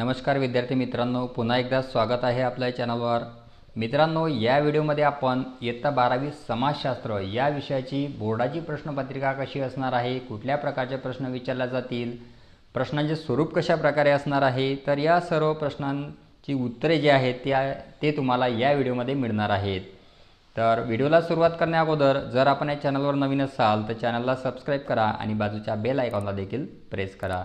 नमस्कार विद्यार्थी मित्रांनो पुन्हा एकदा स्वागत आहे आपल्या चॅनलवर मित्रांनो या व्हिडिओमध्ये आपण इयत्ता बारावी समाजशास्त्र या विषयाची बोर्डाची प्रश्नपत्रिका कशी असणार आहे कुठल्या प्रकारचे प्रश्न विचारले जातील प्रश्नांचे स्वरूप कशा प्रकारे असणार आहे तर या सर्व प्रश्नांची उत्तरे जी आहेत त्या ते तुम्हाला या व्हिडिओमध्ये मिळणार आहेत. तर व्हिडिओला सुरुवात करण्या अगोदर जर आपण या चॅनलवर नवीन असाल तर चॅनलला सबस्क्राईब करा आणि बाजूच्या बेल आयकॉनला देखील प्रेस करा.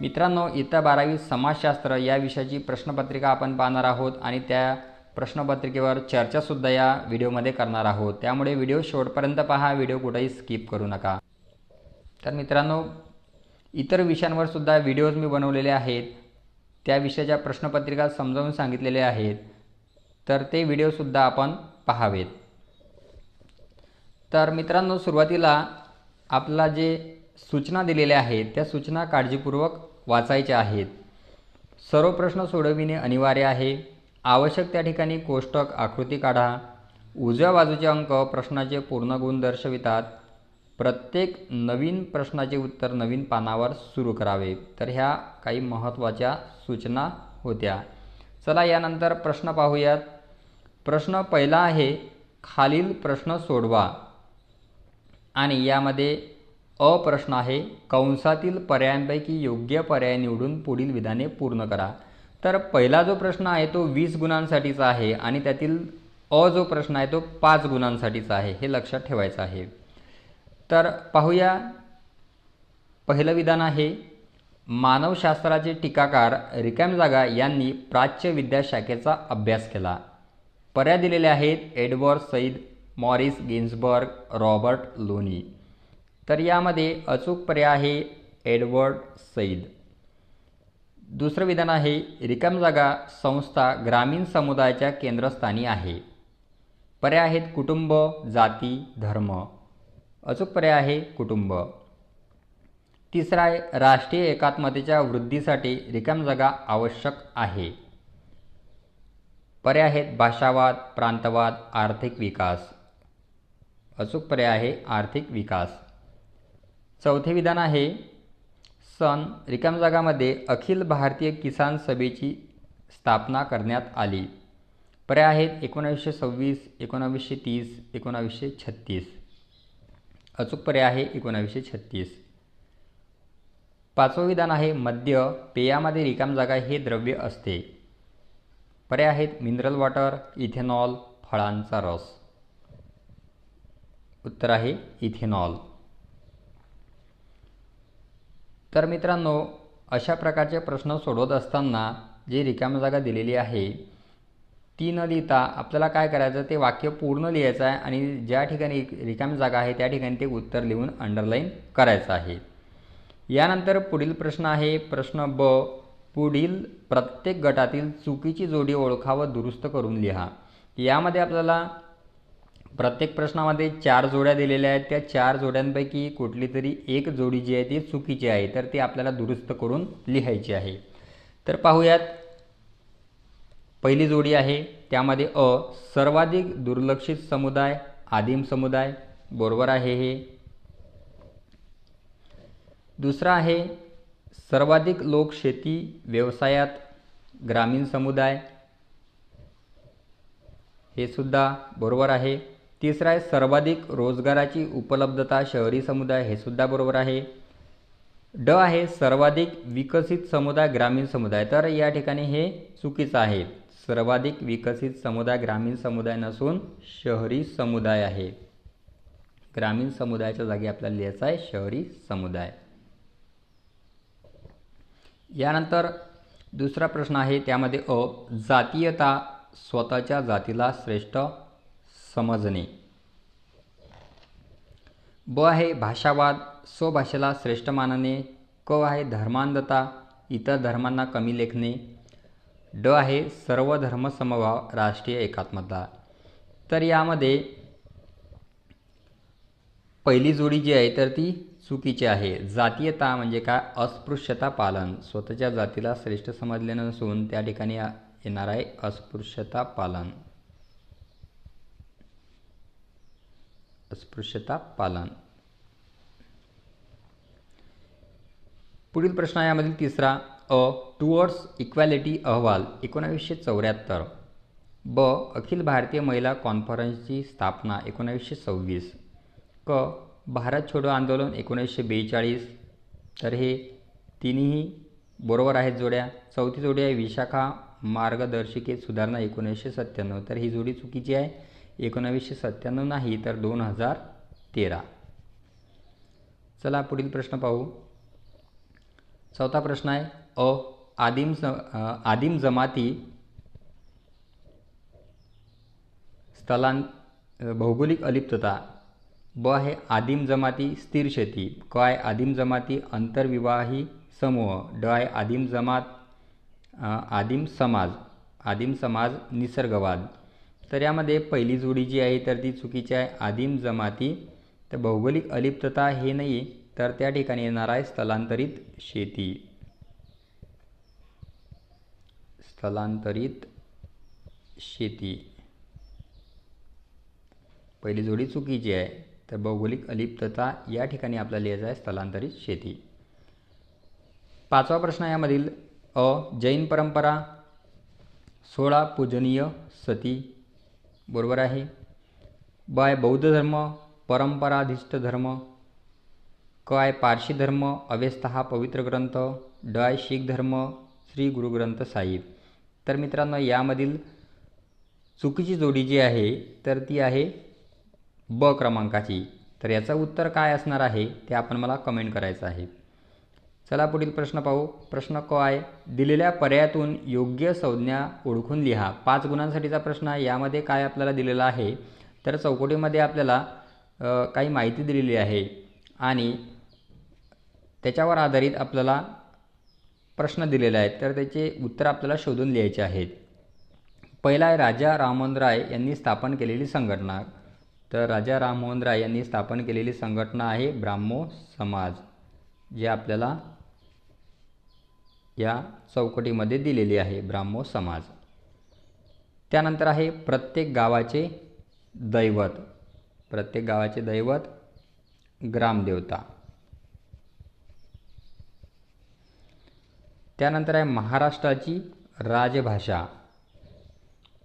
मित्रांनो इयत्ता बारावी समाजशास्त्र या विषयाची प्रश्नपत्रिका आपण पाहणार आहोत आणि त्या प्रश्नपत्रिकेवर चर्चासुद्धा या व्हिडिओमध्ये करणार आहोत. त्यामुळे व्हिडिओ शेवटपर्यंत पहा व्हिडिओ कुठेही स्किप करू नका. तर मित्रांनो इतर विषयांवर सुद्धा व्हिडिओज मी बनवलेले आहेत. त्या विषयाच्या प्रश्नपत्रिका समजावून सांगितलेले आहेत. तर ते व्हिडिओसुद्धा आपण पाहावेत. तर मित्रांनो सुरुवातीला आपला जे सूचना दिलेल्या आहेत. त्या सूचना काळजीपूर्वक वाचायच्या आहेत. सर्व प्रश्न सोडविणे अनिवार्य आहे. आवश्यक त्या ठिकाणी कोष्टक आकृती काढा. उजव्या बाजूचे अंक प्रश्नाचे पूर्ण गुण दर्शवितात. प्रत्येक नवीन प्रश्नाचे उत्तर नवीन पानावर सुरू करावे. तर ह्या काही महत्त्वाच्या सूचना होत्या. चला यानंतर प्रश्न पाहूयात. प्रश्न पहिला आहे खालील प्रश्न सोडवा. आणि यामध्ये अ प्रश्न आहे. कंसातील पर्यायांपैकी योग्य पर्याय निवडून पुढील विधाने पूर्ण करा. तर पहिला जो प्रश्न आहे तो वीस गुणांसाठीचा आहे आणि त्यातील अ जो प्रश्न आहे तो पाच गुणांसाठीचा आहे. हे लक्षात ठेवायचं आहे. तर पाहूया. पहिलं विधान आहे. मानवशास्त्राचे टीकाकार रिकाम जागा यांनी प्राच्य विद्याशाखेचा अभ्यास केला. पर्याय दिलेले आहेत Edward Said Morris Ginsberg Robert Lowie. तर यामध्ये अचूक पर्याय आहे एडवर्ड सईद. दुसरं विधान आहे रिकाम जागा संस्था ग्रामीण समुदायाच्या केंद्रस्थानी आहे. पर्याय आहेत कुटुंब जाती धर्म. अचूक पर्याय आहे कुटुंब. तिसरा आहे राष्ट्रीय एकात्मतेच्या वृद्धीसाठी रिकाम जागा आवश्यक आहे. पर्याय आहेत भाषावाद प्रांतवाद आर्थिक विकास. अचूक पर्याय आहे आर्थिक विकास. चौथे विधान आहे सन रिकाम जागामध्ये अखिल भारतीय किसान सभेची स्थापना करण्यात आली. पर्याय आहेत एकोणावीसशे सव्वीस एकोणावीसशे तीस एकोणावीसशे छत्तीस. अचूक पर्याय आहे एकोणावीसशे छत्तीस. पाचवं विधान आहे मद्य पेयामध्ये रिकाम जागा हे द्रव्य असते. पर्याय आहेत मिनरल वॉटर इथेनॉल फळांचा रस. उत्तर आहे इथेनॉल. तर मित्रांनो अशा प्रकारचे प्रश्न सोडवत असताना जी रिकाम जागा दिलेली आहे ती न लिहिता आपल्याला काय करायचं ते वाक्य पूर्ण लिहायचं आहे आणि ज्या ठिकाणी रिकामी जागा आहे त्या ठिकाणी ते उत्तर लिहून अंडरलाईन करायचं आहे. यानंतर पुढील प्रश्न आहे प्रश्न ब पुढील प्रत्येक गटातील चुकीची जोडी ओळखा व दुरुस्त करून लिहा. यामध्ये आपल्याला प्रत्येक प्रश्नामध्ये चार जोड्या दिलेल्या आहेत. त्या चार जोड्यांपैकी कुठली तरी एक जोडी जी आहे ती चुकीची आहे तर ती आपल्याला दुरुस्त करून लिहायची आहे. तर पाहूयात. पहिली जोडी आहे त्यामध्ये अ सर्वाधिक दुर्लक्षित समुदाय आदिम समुदाय बरोबर आहे हे. दुसरा आहे सर्वाधिक लोक शेती व्यवसायात ग्रामीण समुदाय हे सुद्धा बरोबर आहे. तिसरा आहे सर्वाधिक रोजगाराची उपलब्धता शहरी समुदाय हे सुद्धा बरोबर आहे. ड आहे सर्वाधिक विकसित समुदाय ग्रामीण समुदाय. तर या ठिकाणी हे चुकीचं आहे. सर्वाधिक विकसित समुदाय ग्रामीण समुदाय नसून शहरी समुदाय आहे. ग्रामीण समुदायाच्या जागी आपल्याला लिहायचं आहे शहरी समुदाय. यानंतर दुसरा प्रश्न आहे त्यामध्ये अ जातीयता स्वतःच्या जातीला श्रेष्ठ समजणे. ब आहे भाषावाद स्वभाषेला श्रेष्ठ मानणे क आहे धर्मांधता इतर धर्मांना कमी लेखणे. ड आहे सर्व धर्मसमभाव राष्ट्रीय एकात्मता. तर यामध्ये पहिली जोडी जी आहे तर ती चुकीची आहे. जातीयता म्हणजे काय? अस्पृश्यता पालन. स्वतःच्या जातीला श्रेष्ठ समजले नसून त्या ठिकाणी येणार आहे अस्पृश्यता पालन. अस्पृश्यता पालन. पुढील प्रश्न यामधील तिसरा अ टुवर्ड्स इक्वॅलिटी अहवाल एकोणावीसशे चौऱ्याहत्तर. ब अखिल भारतीय महिला कॉन्फरन्सची स्थापना एकोणावीसशे सव्वीस. क भारत छोडो आंदोलन एकोणीसशे बेचाळीस. तर हे तिन्ही बरोबर आहेत जोड्या. चौथी जोडी आहे विशाखा मार्गदर्शिकेत सुधारणा एकोणीसशे सत्त्याण्णव. तर ही जोडी चुकीची आहे. एकोणावीसशे सत्त्याण्णव नाही तर दोन हजार तेरा. चला पुढील प्रश्न पाहू. चौथा प्रश्न आहे अ आदिम ज आदिम जमाती स्थलां भौगोलिक अलिप्तता. ब आहे आदिम जमाती स्थिर शेती. क आहे आदिम जमाती आंतरविवाही समूह. ड आहे आदिम जमात आदिम समाज. आदिम समाज निसर्गवाद. तर यामध्ये पहिली जोडी जी आहे तर ती चुकीची आहे आदिम जमाती. तर भौगोलिक अलिप्तता हे नाही तर त्या ठिकाणी येणार आहे स्थलांतरित शेती. स्थलांतरित शेती. पहिली जोडी चुकीची आहे तर भौगोलिक अलिप्तता या ठिकाणी आपल्याला लिहायचं आहे स्थलांतरित शेती. पाचवा प्रश्न यामधील अ जैन परंपरा सोळा पूजनीय सती बरोबर आहे? बाय बौद्ध धर्म परंपराधिष्ठ धर्म क आय पारशी धर्म अवेस्ता हा पवित्र ग्रंथ ड आय शीख धर्म श्री गुरुग्रंथ साहिब. तर मित्रांनो यामधील चुकीची जोडी जी आहे तर ती आहे ब क्रमांकाची. तर याचं उत्तर काय असणार आहे ते आपण मला कमेंट करायचं आहे. चला पुढील प्रश्न पाहू. प्रश्न क आहे दिलेल्या पर्यायातून योग्य संज्ञा ओळखून लिहा. पाच गुणांसाठीचा प्रश्न आहे. यामध्ये काय आपल्याला दिलेला आहे? तर चौकटीमध्ये आपल्याला काही माहिती दिलेली आहे. आणि त्याच्यावर आधारित आपल्याला प्रश्न दिलेले आहेत. तर त्याचे उत्तर आपल्याला शोधून लिहायचे आहेत. पहिला आहे राजा राममोहन राय यांनी स्थापन केलेली संघटना. तर राजा राममोहन राय यांनी स्थापन केलेली संघटना आहे ब्राह्मो समाज जे आपल्याला या चौकटीमध्ये दिलेली आहे ब्राह्मो समाज. त्यानंतर आहे प्रत्येक गावाचे दैवत. प्रत्येक गावाचे दैवत ग्रामदेवता. त्यानंतर आहे महाराष्ट्राची राजभाषा.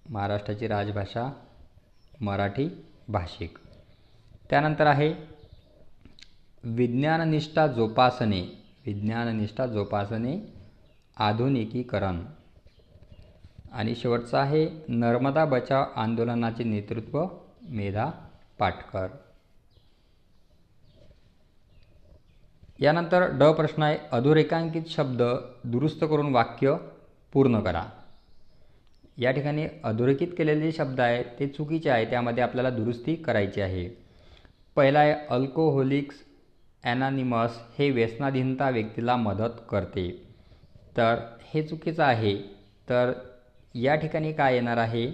महाराष्ट्राची राजभाषा मराठी भाषिक. त्यानंतर आहे विज्ञाननिष्ठा जोपासने. विज्ञाननिष्ठा जोपासने आधुनिकीकरण. आणि शेवटचं आहे नर्मदा बचाव आंदोलनाचे नेतृत्व मेधा पाटकर. यानंतर ड प्रश्न आहे अधोरेखांकित शब्द दुरुस्त करून वाक्य पूर्ण करा. या ठिकाणी अधोरेखित केलेले शब्द आहेत ते चुकीचे आहे त्यामध्ये आपल्याला दुरुस्ती करायची आहे. पहिला आहे अल्कोहोलिक्स ॲनानिमस हे व्यसनाधीनता व्यक्तीला मदत करते. तर हे चुकीचं आहे. तर या ठिकाणी काय येणार आहे?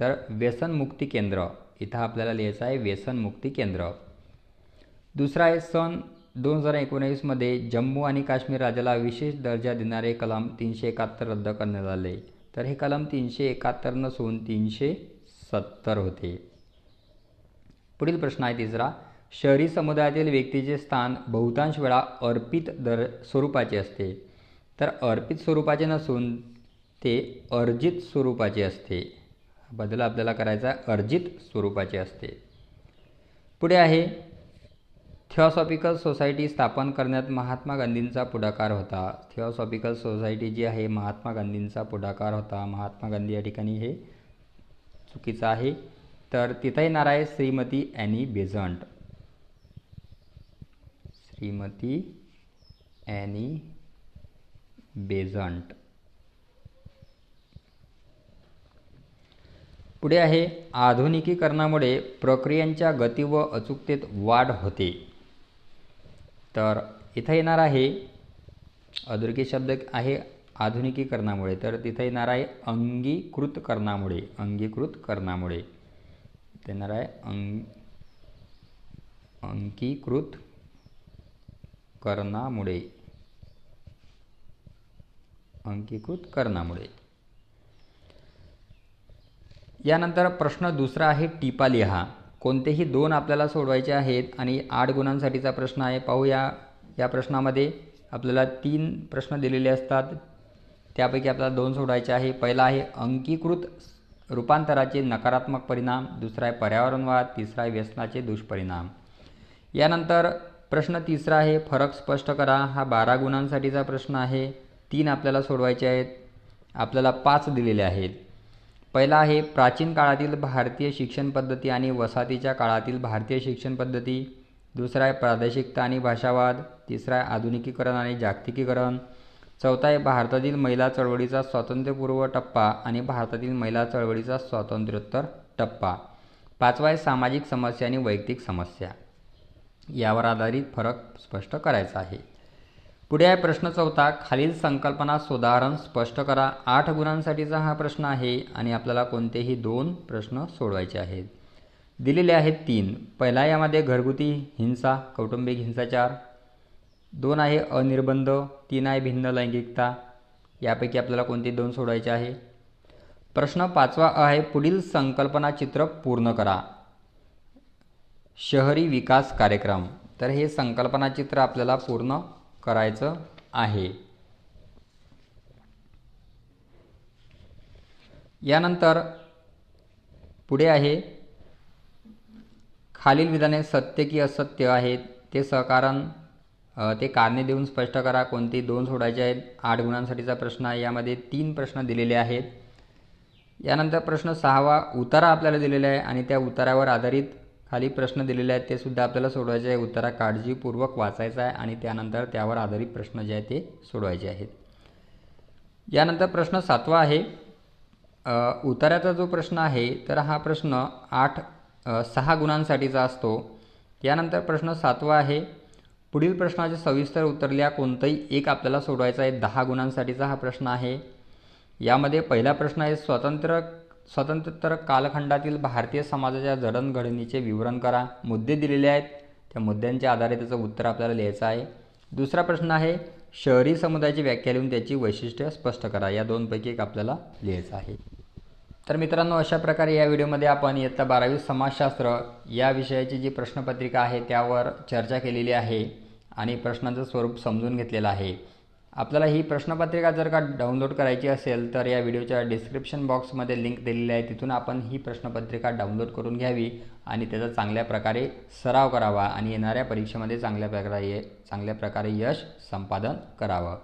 तर व्यसनमुक्ती केंद्र. इथं आपल्याला लिहायचं आहे व्यसनमुक्ती केंद्र. दुसरा आहे सन दोन हजार एकोणीसमध्ये जम्मू आणि काश्मीर राज्याला विशेष दर्जा देणारे कलम तीनशे एकाहत्तर रद्द करण्यात आले. तर हे कलम तीनशे एकाहत्तर नसून तीनशे सत्तर होते. पुढील प्रश्न आहे तिसरा. शहरी समुदायातील व्यक्तीचे स्थान बहुतांश वेळा अर्पित दर स्वरूपाचे असते. तर अर्पित स्वरूपाचे नसून ते अर्जित स्वरूपाचे असते. बदल आपल्याला करायचा अर्जित स्वरूपाचे असते. पुढे आहे थिओसॉफिकल सोसायटी स्थापन करण्यात महात्मा गांधींचा पुढाकार होता. थिओसॉफिकल सोसायटी जी आहे महात्मा गांधींचा पुढाकार होता. महात्मा गांधी या ठिकाणी हे चुकीचं आहे. तर तिथं येणार आहे Shrimati Annie Besant Shrimati Annie Besant. पुढे आहे आधुनिकीकरणामुळे प्रक्रियांच्या गती व अचूकतेत वाढ होते. तर इथं येणार आहे अधोरेखित शब्द आहे आधुनिकीकरणामुळे तर तिथं येणार आहे अंगीकृतकरणामुळे अंगीकृतकरणामुळे. येणार आहे अंग अंकीकृत करणामुळे अंकीकृत करणामुळे. यानंतर प्रश्न दुसरा आहे टिपा लिहा कोणतेही दोन आपल्याला सोडवायचे आहेत आणि आठ गुणांसाठीचा प्रश्न आहे पाहूया. या प्रश्नामध्ये आपल्याला तीन प्रश्न दिलेले असतात. त्यापैकी आपल्याला दोन सोडवायचे आहे. पहिला आहे अंकीकृत रूपांतराचे नकारात्मक परिणाम. दुसरा आहे पर्यावरणवाद. तिसरा आहे व्यसनाचे दुष्परिणाम. यानंतर प्रश्न तिसरा आहे फरक स्पष्ट करा. हा बारा गुणांसाठीचा प्रश्न आहे. तीन आपल्याला सोडवायचे आहेत. आपल्याला पाच दिलेले आहेत. पहिला आहे प्राचीन काळातील भारतीय शिक्षण पद्धती आणि वसाहतीच्या काळातील भारतीय शिक्षण पद्धती. दुसरा आहे प्रादेशिकता आणि भाषावाद. तिसरा आहे आधुनिकीकरण आणि जागतिकीकरण. चौथा आहे भारतातील महिला चळवळीचा स्वातंत्र्यपूर्व टप्पा आणि भारतातील महिला चळवळीचा स्वातंत्र्योत्तर टप्पा. पाचवा आहे सामाजिक समस्या आणि वैयक्तिक समस्या. यावर आधारित फरक स्पष्ट करायचा आहे. पुढे आहे प्रश्न चौथा खालील संकल्पना सुधारण स्पष्ट करा. आठ गुणांसाठीचा हा प्रश्न आहे आणि आपल्याला कोणतेही दोन प्रश्न सोडवायचे आहेत. दिलेले आहेत तीन. पहिला यामध्ये घरगुती हिंसा कौटुंबिक हिंसाचार. दोन आहे अनिर्बंध. तीन आहे भिन्न लैंगिकता. यापैकी आपल्याला कोणते दोन सोडवायचे आहे? प्रश्न पाचवा आहे पुढील संकल्पना चित्र पूर्ण करा. शहरी विकास कार्यक्रम. तर हे संकल्पना चित्र आपल्याला पूर्ण करायचं आहे. यानंतर पुढे आहे खालील विधाने सत्य की असत्य आहेत ते सहकारण ते कारणे देऊन स्पष्ट करा. कोणते? दोन सोडायचे आहेत. आठ गुणांसाठीचा प्रश्न आहे. यामध्ये तीन प्रश्न दिलेले आहेत. यानंतर प्रश्न सहावा उतारा आपल्याला दिलेला आहे आणि त्या उतारावर आधारित खाली प्रश्न दिलेले आहेत ते सुद्धा आपल्याला सोडवायचे आहे. उत्तरा काळजीपूर्वक वाचायचा आहे आणि त्यानंतर त्यावर आधारित प्रश्न जे आहेत ते सोडवायचे आहेत. यानंतर प्रश्न सातवा आहे. उतार्याचा जो प्रश्न आहे तर हा प्रश्न आठ सहा गुणांसाठीचा असतो. यानंतर प्रश्न सातवा आहे. पुढील प्रश्नाचे सविस्तर उत्तरल्या कोणतंही एक आपल्याला सोडवायचा आहे दहा गुणांसाठीचा हा प्रश्न आहे. यामध्ये पहिला प्रश्न आहे स्वतंत्र स्वतंत्रोत्तर कालखंडातील भारतीय समाजाच्या जडणघडणीचे विवरण करा. मुद्दे दिलेले आहेत. त्या मुद्द्यांच्या आधारे त्याचं उत्तर आपल्याला लिहायचं आहे. दुसरा प्रश्न आहे शहरी समुदायाची व्याख्या लिहून त्याची वैशिष्ट्य स्पष्ट करा. या दोनपैकी एक आपल्याला लिहायचं आहे. तर मित्रांनो अशा प्रकारे या व्हिडिओमध्ये आपण इयत्ता बारावी समाजशास्त्र या विषयाची जी प्रश्नपत्रिका आहे त्यावर चर्चा केलेली आहे आणि प्रश्नांचं स्वरूप समजून घेतलेलं आहे. आपल्याला ही प्रश्नपत्रिका जर का डाउनलोड करायची असेल तर या व्हिडिओच्या डिस्क्रिप्शन बॉक्समध्ये लिंक दिलेली आहे. तिथून आपण ही प्रश्नपत्रिका डाउनलोड करून घ्यावी आणि त्याचा चांगल्या प्रकारे सराव करावा आणि येणाऱ्या परीक्षेमध्ये चांगल्या प्रकारे चांगल्या प्रकारे यश संपादन करावं.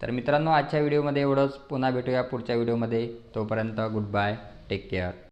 तर मित्रांनो आजच्या व्हिडिओमध्ये एवढंच. पुन्हा भेटूया पुढच्या व्हिडिओमध्ये. तोपर्यंत गुड बाय टेक केअर